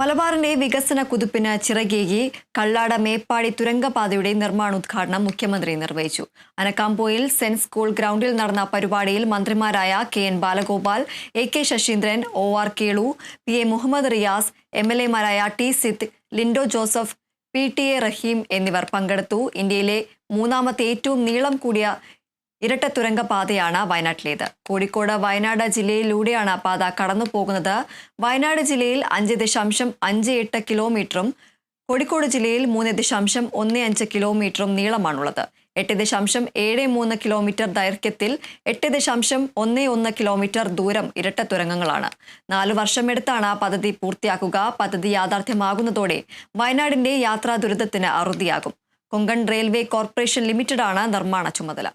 മലബാറിന്റെ വികസന കുതിപ്പിന് ചിറകേകി കള്ളാട മേപ്പാടി തുരങ്കപാതയുടെ നിർമ്മാണോദ്ഘാടനം മുഖ്യമന്ത്രി നിർവഹിച്ചു. അനക്കാംപോയിൽ സെന്റ് സ്കൂൾ ഗ്രൗണ്ടിൽ നടന്ന പരിപാടിയിൽ മന്ത്രിമാരായ K N Balagopal A K Saseendran O R Kelu P A Muhammad Riyas M L എമാരായ T Siddique Linto Joseph P T A Rahim എന്നിവർ പങ്കെടുത്തു. ഇന്ത്യയിലെ മൂന്നാമത്തെ ഏറ്റവും നീളം കൂടിയ ഇരട്ട തുരങ്ക പാതയാണ് വയനാട്ടിലേത്. കോഴിക്കോട് വയനാട് ജില്ലയിലൂടെയാണ് പാത കടന്നു പോകുന്നത് വയനാട് ജില്ലയിൽ അഞ്ച് ദശാംശം അഞ്ച് എട്ട് കിലോമീറ്ററും കോഴിക്കോട് ജില്ലയിൽ മൂന്ന് ദശാംശം ഒന്ന് അഞ്ച് കിലോമീറ്ററും നീളമാണുള്ളത്. എട്ട് ദശാംശം ഏഴ് മൂന്ന് കിലോമീറ്റർ ദൈർഘ്യത്തിൽ എട്ട് ദശാംശം ഒന്ന് ഒന്ന് കിലോമീറ്റർ ദൂരം ഇരട്ട തുരങ്കങ്ങളാണ് നാലു വർഷമെടുത്താണ് പദ്ധതി പൂർത്തിയാക്കുക. പദ്ധതി യാഥാർത്ഥ്യമാകുന്നതോടെ വയനാടിന്റെ യാത്രാ ദുരിതത്തിന് അറുതിയാകും. കൊങ്കൺ റെയിൽവേ കോർപ്പറേഷൻ ലിമിറ്റഡാണ് നിർമ്മാണ ചുമതല.